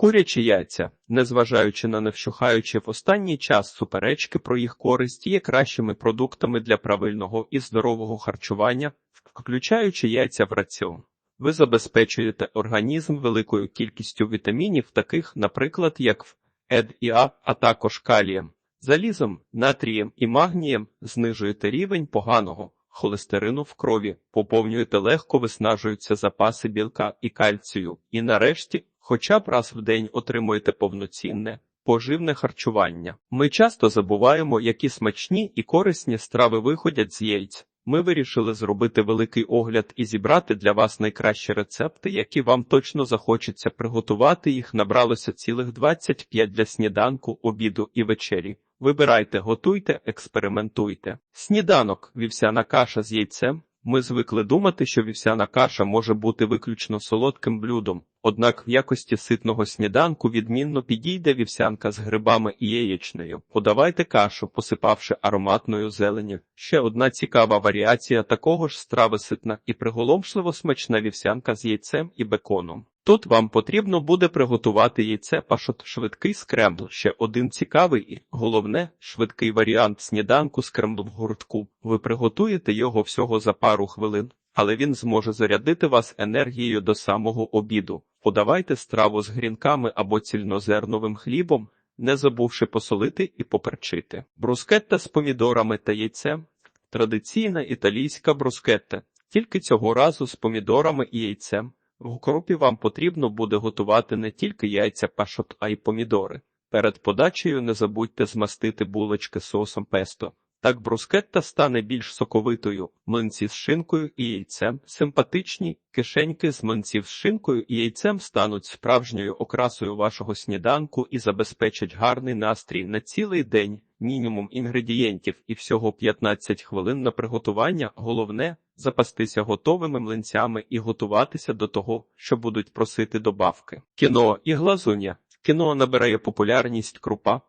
Курячі яйця, незважаючи на невщухаючі в останній час суперечки про їх користь, є кращими продуктами для правильного і здорового харчування, включаючи яйця в раціон. Ви забезпечуєте організм великою кількістю вітамінів, таких, наприклад, як ед і А, а також калієм, залізом, натрієм і магнієм, знижуєте рівень поганого холестерину в крові, поповнюєте легко виснажуються запаси білка і кальцію, і нарешті, хоча б раз в день отримуєте повноцінне. Поживне харчування. Ми часто забуваємо, які смачні і корисні страви виходять з яйць. Ми вирішили зробити великий огляд і зібрати для вас найкращі рецепти, які вам точно захочеться приготувати. Їх набралося цілих 25 для сніданку, обіду і вечері. Вибирайте, готуйте, експериментуйте. Сніданок, вівсяна каша з яйцем. Ми звикли думати, що вівсяна каша може бути виключно солодким блюдом, однак в якості ситного сніданку відмінно підійде вівсянка з грибами і яєчнею. Подавайте кашу, посипавши ароматною зеленю. Ще одна цікава варіація такого ж страви ситна і приголомшливо смачна вівсянка з яйцем і беконом. Тут вам потрібно буде приготувати яйце пашот швидкий скрембл. Ще один цікавий і, головне, швидкий варіант сніданку скрембл в гуртку. Ви приготуєте його всього за пару хвилин, але він зможе зарядити вас енергією до самого обіду. Подавайте страву з грінками або цільнозерновим хлібом, не забувши посолити і поперчити. Брускетта з помідорами та яйцем традиційна італійська брускетта, тільки цього разу з помідорами і яйцем. В укропі вам потрібно буде готувати не тільки яйця пашот, а й помідори. Перед подачею не забудьте змастити булочки соусом песто. Так брускетта стане більш соковитою, млинці з шинкою і яйцем, симпатичні кишеньки з млинців з шинкою і яйцем стануть справжньою окрасою вашого сніданку і забезпечать гарний настрій на цілий день, мінімум інгредієнтів і всього 15 хвилин на приготування. Головне запастися готовими млинцями і готуватися до того, що будуть просити добавки. Кіно і глазуня. Кіно набирає популярність крупа.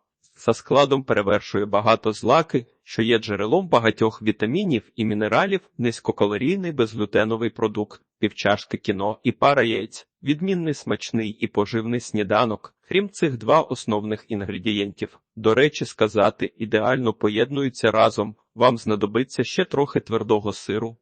За складом перевершує багато злаки, що є джерелом багатьох вітамінів і мінералів, низькокалорійний безглютеновий продукт, півчашки кіно і пара яєць, відмінний смачний і поживний сніданок. Крім цих два основних інгредієнтів. До речі, сказати, ідеально поєднуються разом. Вам знадобиться ще трохи твердого сиру,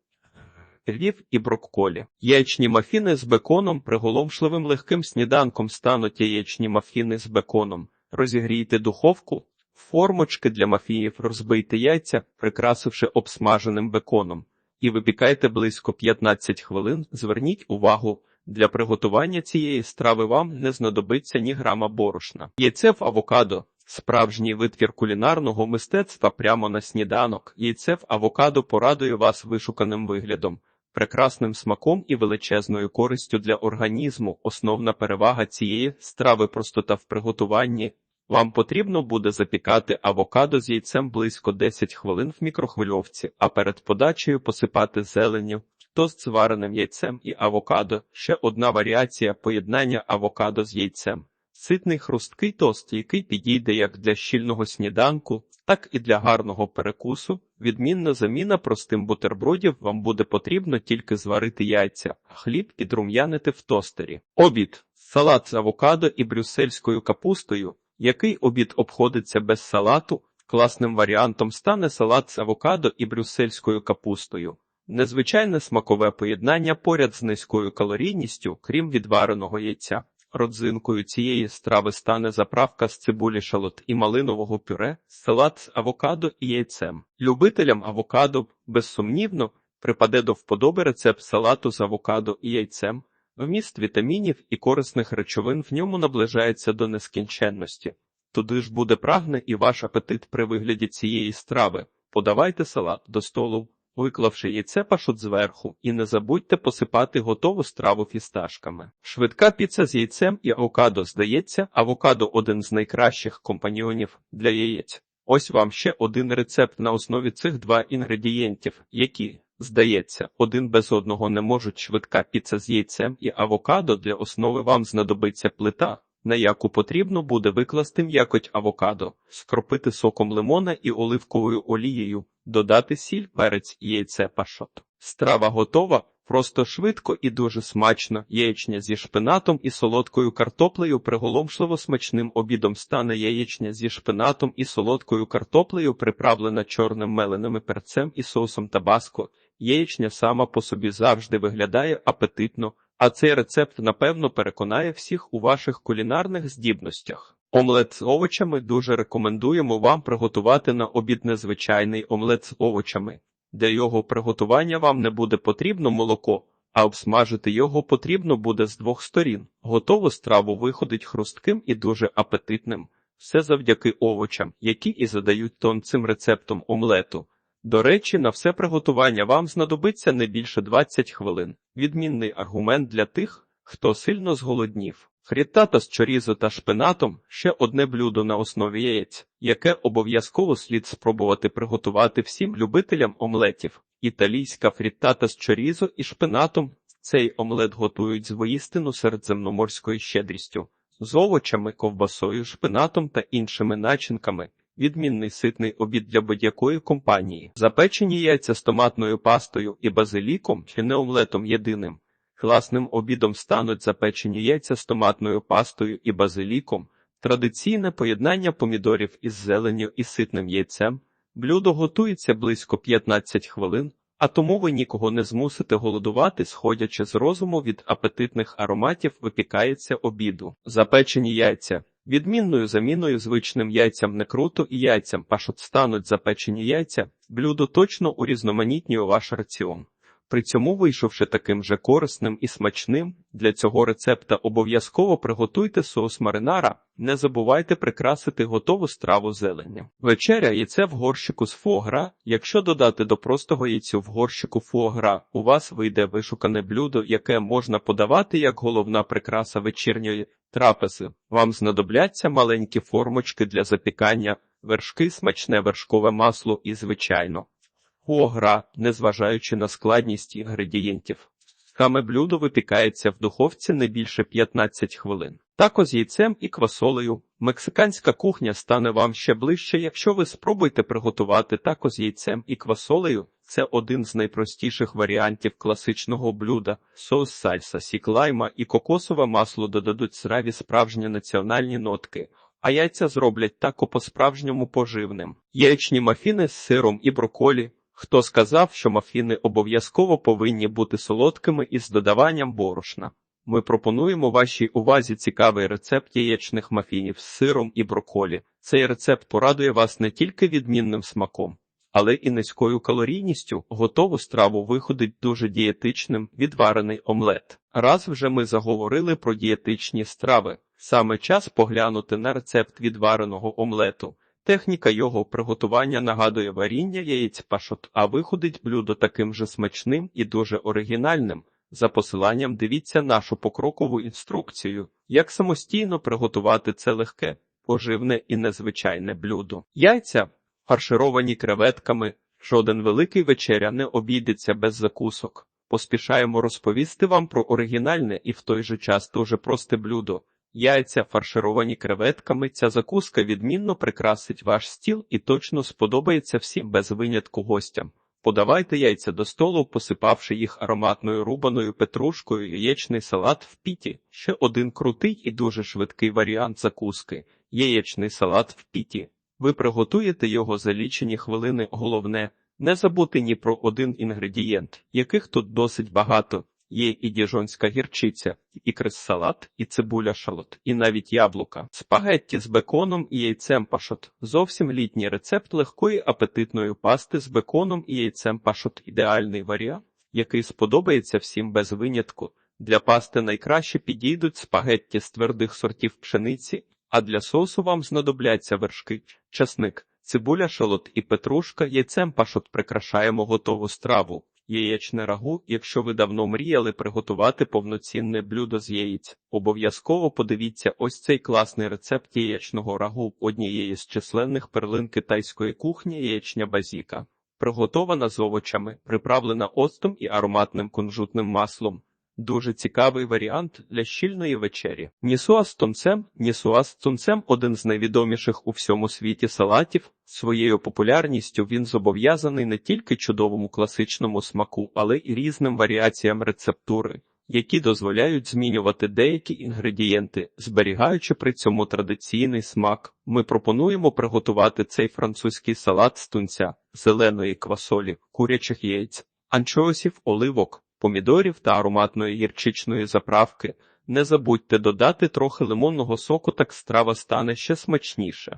Львів і брокколі. Яєчні мафіни з беконом приголомшливим легким сніданком стануть яєчні мафіни з беконом. Розігрійте духовку, формочки для мафіїв, розбийте яйця, прикрасивши обсмаженим беконом, і випікайте близько 15 хвилин. Зверніть увагу, для приготування цієї страви вам не знадобиться ні грама борошна. Яйце в авокадо. Справжній витвір кулінарного мистецтва прямо на сніданок. Яйце в авокадо порадує вас вишуканим виглядом, прекрасним смаком і величезною користю для організму. Основна перевага цієї страви простота в приготуванні. Вам потрібно буде запікати авокадо з яйцем близько 10 хвилин в мікрохвильовці, а перед подачею посипати зеленню, тост з вареним яйцем і авокадо. Ще одна варіація поєднання авокадо з яйцем. Ситний хрусткий тост, який підійде як для щільного сніданку, так і для гарного перекусу. Відмінна заміна простим бутербродів вам буде потрібно тільки зварити яйця, а хліб підрум'янити в тостері. Обід, салат з авокадо і брюссельською капустою. Який обід обходиться без салату? Класним варіантом стане салат з авокадо і брюссельською капустою. Незвичайне смакове поєднання поряд з низькою калорійністю, крім відвареного яйця. Родзинкою цієї страви стане заправка з цибулі шалот і малинового пюре, салат з авокадо і яйцем. Любителям авокадо, безсумнівно, припаде до вподоби рецепт салату з авокадо і яйцем. Вміст вітамінів і корисних речовин в ньому наближається до нескінченності. Туди ж буде прагне і ваш апетит при вигляді цієї страви. Подавайте салат до столу, виклавши яйце пашот зверху, і не забудьте посипати готову страву фісташками. Швидка піца з яйцем і авокадо здається, авокадо один з найкращих компаньйонів для яєць. Ось вам ще один рецепт на основі цих два інгредієнтів, які, здається, один без одного не можуть швидка піца з яйцем і авокадо для основи вам знадобиться плита, на яку потрібно буде викласти м'якоть авокадо, скропити соком лимона і оливковою олією, додати сіль, перець яйце пашот. Страва готова. Просто швидко і дуже смачно. Яєчня зі шпинатом і солодкою картоплею приголомшливо смачним обідом стане яєчня зі шпинатом і солодкою картоплею, приправлена чорним меленим перцем і соусом табаско. Яєчня сама по собі завжди виглядає апетитно, а цей рецепт напевно переконає всіх у ваших кулінарних здібностях. Омлет з овочами дуже рекомендуємо вам приготувати на обід незвичайний омлет з овочами. Для його приготування вам не буде потрібно молоко, а обсмажити його потрібно буде з двох сторін. Готову страву виходить хрустким і дуже апетитним. Все завдяки овочам, які і задають тон цим рецептом омлету. До речі, на все приготування вам знадобиться не більше 20 хвилин. Відмінний аргумент для тих, хто сильно зголоднів. Фрітата з чорізо та шпинатом ще одне блюдо на основі яєць, яке обов'язково слід спробувати приготувати всім любителям омлетів. Італійська фрітата з чорізо і шпинатом. Цей омлет готують з воїстину середземноморською щедрістю, з овочами, ковбасою, шпинатом та іншими начинками. Відмінний ситний обід для будь-якої компанії. Запечені яйця з томатною пастою і базиліком чи не омлетом єдиним. Класним обідом стануть запечені яйця з томатною пастою і базиліком, традиційне поєднання помідорів із зеленню і ситним яйцем. Блюдо готується близько 15 хвилин, а тому ви нікого не змусите голодувати, сходячи з розуму від апетитних ароматів випікається обіду. Запечені яйця. Відмінною заміною звичним яйцям не круто і яйцям пашот стануть запечені яйця, блюдо точно урізноманітнює ваш раціон. При цьому, вийшовши таким же корисним і смачним, для цього рецепта обов'язково приготуйте соус маринара, не забувайте прикрасити готову страву зеленню. Вечеря яйце в горщику з фуагра. Якщо додати до простого яйцю в горщику фуагра, у вас вийде вишукане блюдо, яке можна подавати як головна прикраса вечірньої трапези. Вам знадобляться маленькі формочки для запікання, вершки, смачне вершкове масло і, звичайно, фуагра, незважаючи на складність інгредієнтів. Саме блюдо випікається в духовці не більше 15 хвилин. Тако з яйцем і квасолею. Мексиканська кухня стане вам ще ближче, якщо ви спробуєте приготувати тако з яйцем і квасолею. Це один з найпростіших варіантів класичного блюда. Соус сальса, сік лайма і кокосове масло додадуть страві справжні національні нотки, а яйця зроблять тако по-справжньому поживним. Яєчні мафіни з сиром і броколі. Хто сказав, що мафіни обов'язково повинні бути солодкими із додаванням борошна? Ми пропонуємо вашій увазі цікавий рецепт яєчних мафінів з сиром і броколі. Цей рецепт порадує вас не тільки відмінним смаком, але і низькою калорійністю. Готову страву виходить дуже дієтичним відварений омлет. Раз вже ми заговорили про дієтичні страви. Саме час поглянути на рецепт відвареного омлету. Техніка його приготування нагадує варіння яєць пашот, а виходить блюдо таким же смачним і дуже оригінальним. За посиланням дивіться нашу покрокову інструкцію, як самостійно приготувати це легке, поживне і незвичайне блюдо. Яйця, фаршировані креветками, жоден великий вечеря не обійдеться без закусок. Поспішаємо розповісти вам про оригінальне і в той же час дуже просте блюдо. Яйця, фаршировані креветками, ця закуска відмінно прикрасить ваш стіл і точно сподобається всім без винятку гостям. Подавайте яйця до столу, посипавши їх ароматною рубаною петрушкою, яєчний салат в піті. Ще один крутий і дуже швидкий варіант закуски яєчний салат в піті. Ви приготуєте його за лічені хвилини. Головне, не забути ні про один інгредієнт, яких тут досить багато. Є і діжонська гірчиця, і крис-салат, і цибуля шалот, і навіть яблука, спагетті з беконом і яйцем пашот. Зовсім літній рецепт легкої апетитної пасти з беконом і яйцем пашот. Ідеальний варіант, який сподобається всім без винятку. Для пасти найкраще підійдуть спагетті з твердих сортів пшениці, а для соусу вам знадобляться вершки, часник, цибуля шалот і петрушка. Яйцем пашот прикрашаємо готову страву. Яєчне рагу, якщо ви давно мріяли приготувати повноцінне блюдо з яєць, обов'язково подивіться ось цей класний рецепт яєчного рагу однієї з численних перлин китайської кухні яєчня базіка, приготована з овочами, приправлена оцтом і ароматним кунжутним маслом. Дуже цікавий варіант для щільної вечері. Нісуа з тунцем. Нісуа з тунцем – один з найвідоміших у всьому світі салатів. Своєю популярністю він зобов'язаний не тільки чудовому класичному смаку, але і різним варіаціям рецептури, які дозволяють змінювати деякі інгредієнти, зберігаючи при цьому традиційний смак. Ми пропонуємо приготувати цей французький салат з тунця, зеленої квасолі, курячих яєць, анчоусів, оливок, помідорів та ароматної гірчичної заправки. Не забудьте додати трохи лимонного соку, так страва стане ще смачніше.